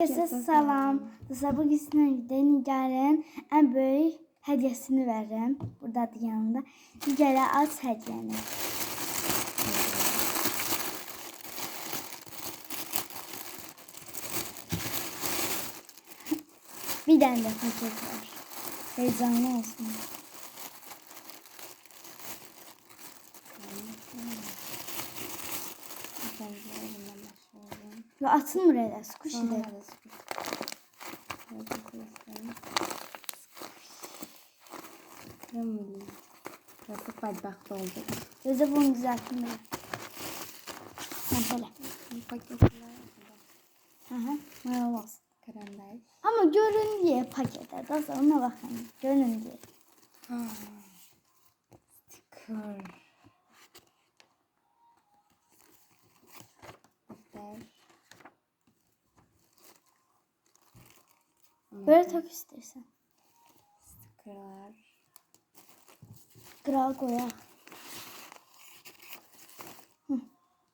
Herkese salam. Size bugün sizlerle Nigar'ın en büyük hediyesini veririm. Burada da yanında. Nigar'a aç hediyeni. Bir tane de paket var. Heyecanlı olsun. Ve atın buraya. Squishy de. Nasıl badbaht oldu. Gözde bunu düzelttim ben. Sen söyle. Paketler. Hı hı. Ne olmaz. Karandaş. Ama görün diye pakete. Daha sonra bakın. Görün diye. Sticker. Böyle tak istersen. Stickerlar. Kral koya.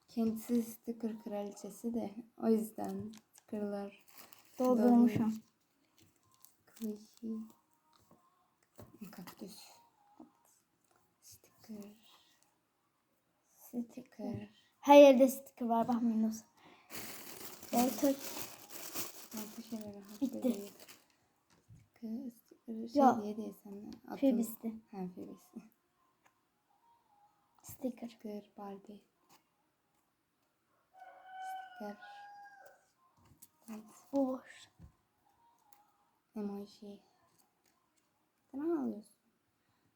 Kendisi sticker kraliçesi de o yüzden stickerlar. Doldurmuşum. Kılıcı. Kaktüs. Sticker. Sticker. Her yerde sticker var. Bakmayın olsun. Böyle tak. Bitti. Sticker, sticker şey Yok. diye diye sana. atın- Phoebus'ti. Ha Phoebus. Sticker. Sticker Barbie. Sticker. Bu boş. Emoji. Sen ne alıyorsun?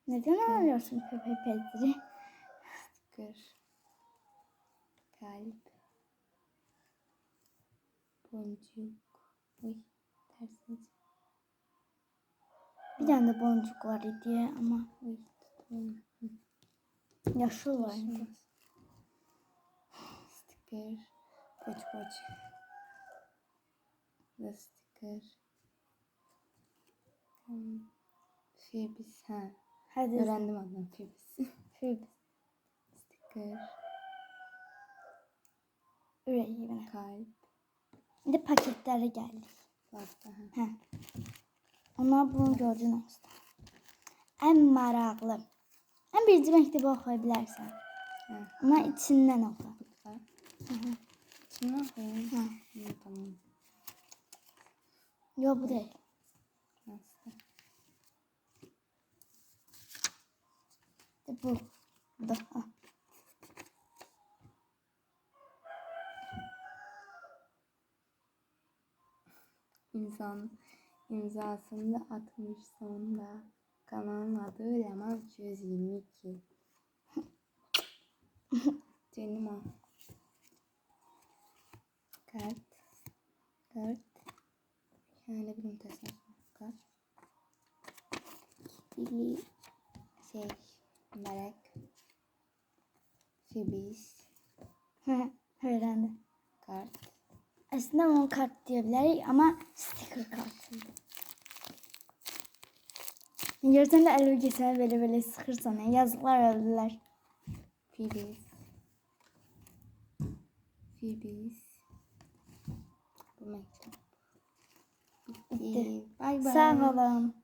Neden alıyorsun Pepe Petri? Sticker. Kalp. Boncuk. Uy. Tersine. Bir tane de boncuk var idi ama Uy. Tutun. yaşıl var. idi. Sticker. Poç poç. The sticker. Phoebus. Ha. Hadi. Öğrendim adını Phoebus. Phoebus. sticker. Üreyi. Kalp. Şimdi paketlere geldik. Pasta. Ha. Hə. Onlar bunu gördün olsun. En maraqlı. En birinci məktubu oxuya bilərsən. Ha. Ama içindən oxu. İçine koyayım. Ha. Hı, tamam. Yok bu değil. Pasta. Bu. Bu da. Ha. İnsan imzasını atmış sonunda. Kanalın adı Leman 222. Canım o. Kart. Kart. Yani bir mutasyon kart. Bili şey Melek. Fibis. Hı, Öğrendim. Kart. Aslında onu kart diyebiliriz ama sticker kart. Görsen de əlü geçer böyle böyle sıkırsan. Yazıklar öldüler. Fibis. Fibis. Bu mektup. Bitti. Bay bay. Sağ olun.